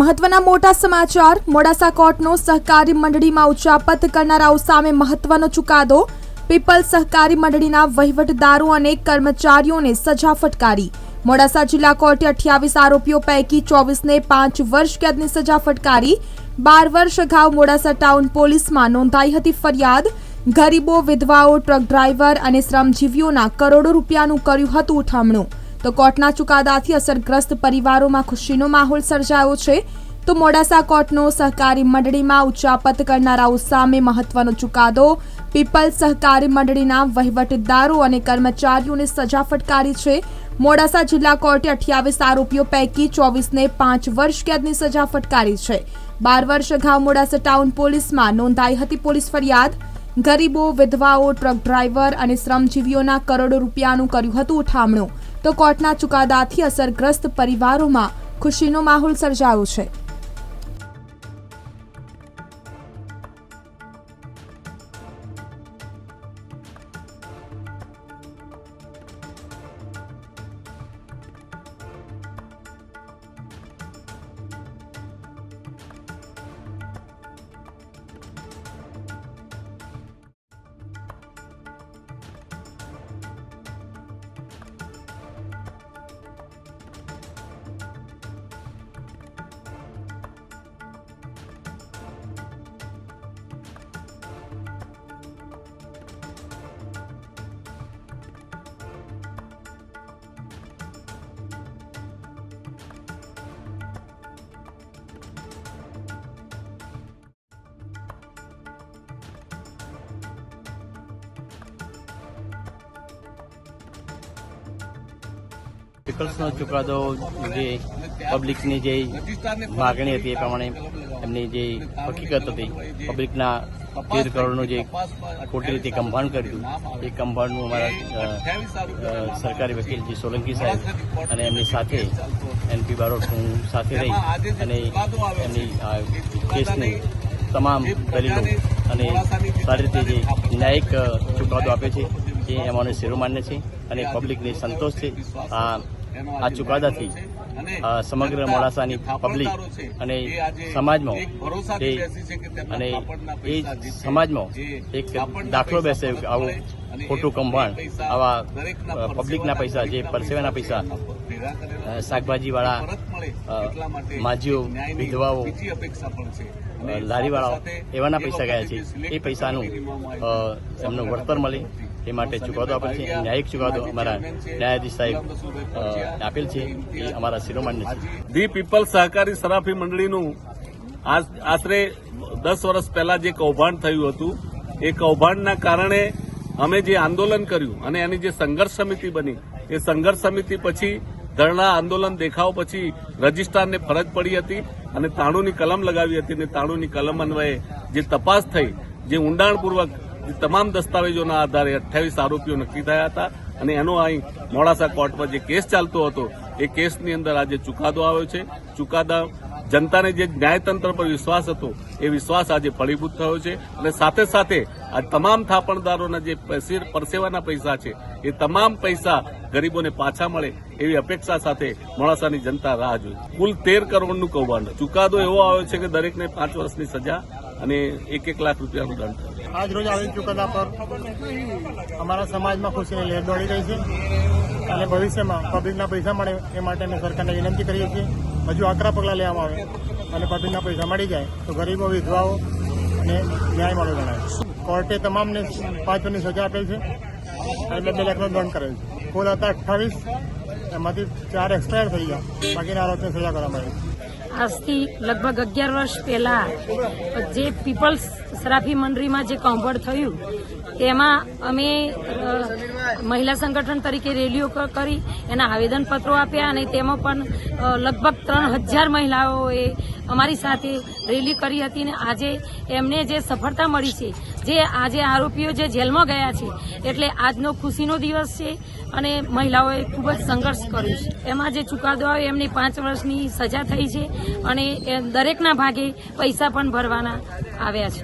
મહત્વના મોટા સમાચાર. મોડાસા કોર્ટનો સહકારી મંડળીમાં ઉચાપત કરનારાઓ સામે મહત્વનો ચુકાદો. પીપલ સહકારી મંડળીના વહીવટદારો અને કર્મચારીઓને સજા ફટકારી. મોડાસા જિલ્લા કોર્ટે અઠ્યાવીસ આરોપીઓ પૈકી ચોવીસને પાંચ વર્ષ કેદની સજા ફટકારી. બાર વર્ષ અગાઉ મોડાસા ટાઉન પોલીસમાં નોંધાઈ હતી ફરિયાદ. ગરીબો, વિધવાઓ, ટ્રક ડ્રાઈવર અને શ્રમજીવીઓના કરોડો રૂપિયાનું કર્યું હતું ઉઠામણું. તો કોર્ટના ચુકાદાથી અસરગ્રસ્ત પરિવારોમાં ખુશીનો માહોલ સર્જાયો છે. તો મોડાસા કોર્ટનો સહકારી મંડળીમાં ઉચ્ચાપત કરનારાઓ સામે મહત્વનો ચુકાદો. પીપલ સહકારી મંડળીના વહીવટદારો અને કર્મચારીઓને સજા ફટકારી છે. મોડાસા જિલ્લા કોર્ટે અઠ્યાવીસ આરોપીઓ પૈકી ચોવીસને પાંચ વર્ષ કેદની સજા ફટકારી છે. બાર વર્ષ અગાઉ મોડાસા ટાઉન પોલીસમાં નોંધાઈ હતી પોલીસ ફરિયાદ. ગરીબો, વિધવાઓ, ટ્રક ડ્રાઈવર અને શ્રમજીવીઓના કરોડો રૂપિયાનું કર્યું હતું ઉઠામણું. તો કોર્ટના ચુકાદાથી અસરગ્રસ્ત પરિવારોમાં ખુશીનો માહોલ સર્જાયો છે. પીપલ્સનો ચુકાદો જે પબ્લિકની જે માગણી હતી એ પ્રમાણે એમની જે હકીકત હતી પબ્લિકના તેર કરોડનું જે ખોટી રીતે કંભાંડ કર્યું એ કંભાણનું અમારા સરકારી વકીલ જે સોલંકી સાહેબ અને એમની સાથે એનપી બારોટ હું સાથે રહી અને એમની કેસની તમામ દલીલો અને સારી રીતે જે ન્યાયિક ચુકાદો આપે છે એ એમાંને શિરોમાન્ય છે અને પબ્લિકને સંતોષ છે. આ આ ચુકાદાથી સમગ્ર મોડાસાની પબ્લિક અને સમાજમાં અને એ સમાજમાં એક દાખલો બેસે આવું ખોટું કંભાણ આવા પબ્લિકના પૈસા જે પરસેવાના પૈસા શાકભાજીવાળા માજીઓ વિધવાઓ અ, લારીવાળાઓ એવાના પૈસા ગયા છે. એ પૈસાનું એમનું વળતર મળે. એ માટે ચુકાદો આપેલ છે. ન્યાયિક ચુકાદો અમારા ન્યાયાધીશ સાહેબ આપેલ છે. એ અમારા શિરોમાન્ય છે. ધી પીપલ સહકારી સરાફી મંડળીનું આશરે દસ વર્ષ પહેલા જે કૌભાંડ થયું હતું એ કૌભાંડના કારણે અમે જે આંદોલન કર્યું અને એની જે સંઘર્ષ સમિતિ બની એ સંઘર્ષ સમિતિ પછી ધરણા આંદોલન દેખાવ પછી રજિસ્ટ્રારને ફરજ પડી હતી અને તાણુની કલમ લગાવી હતી અને તાણુની કલમ અન્વયે જે તપાસ થઈ, જે ઊંડાણપૂર્વક તમામ દસ્તાવેજોના આધારે અઠ્યાવીસ આરોપીઓ નક્કી થયા હતા અને એનો અહીં મોડાસા કોર્ટમાં જે કેસ ચાલતો હતો, એ કેસની અંદર આજે ચુકાદો આવ્યો છે. ચુકાદા જનતાને જે ન્યાયતંત્ર પર વિશ્વાસ હતો, એ વિશ્વાસ આજે ફળીભૂત થયો છે અને સાથે સાથે આ તમામ થાપણદારોના જે પરસે- પરસેવાના પૈસા છે, એ તમામ પૈસા ગરીબોને પાછા મળે એવી અપેક્ષા સાથે મોડાસાની જનતા રાહ જોઈ. કુલ તેર કરોડનું કૌભાંડ. ચુકાદો એવો આવ્યો છે કે દરેકને પાંચ વર્ષની સજા અને એક એક લાખ રૂપિયાનું દંડ. આજ રોજ આવી ચુકાદા પર અમારા સમાજમાં ખુશીની લહેર દોડી રહી છે અને ભવિષ્યમાં પબ્લિકના પૈસા મળે એ માટે અમે સરકારને વિનંતી કરીએ છીએ. હજુ આકરા પગલાં લેવામાં આવે અને પબ્લિકના પૈસા મળી જાય, તો ગરીબો, વિધવાઓ અને ન્યાય મળે ગણાય. કોર્ટે તમામને પાંચ સજા આપેલ છે. અને બે લાખનો દંડ કરેલ છે. કુલ હતા અઠ્ઠાવીસ, એમાંથી ચાર એક્સપાયર થઈ ગયા. બાકીના આરોપને સજા કરવામાં આવી આજથી લગભગ અગિયાર વર્ષ પહેલા જે પીપલ્સ સરાફી મંડળીમાં જે કૌભાંડ થયું તેમાં અમે મહિલા સંગઠન તરીકે રેલીઓ કરી, એના આવેદનપત્રો આપ્યા અને તેમાં પણ લગભગ ત્રણ હજાર મહિલાઓએ અમારી સાથે રેલી કરી હતી અને આજે એમને જે સફળતા મળી છે, જે આજે આરોપીઓ જે જેલમાં ગયા છે, એટલે આજનો ખુશીનો દિવસ છે અને મહિલાઓએ ખૂબ જ સંઘર્ષ કર્યો છે. એમાં જે ચુકાદો આવ્યો, એમની પાંચ વર્ષની સજા થઈ છે અને દરેકના ભાગે પૈસા પણ ભરવાના આવ્યા છે.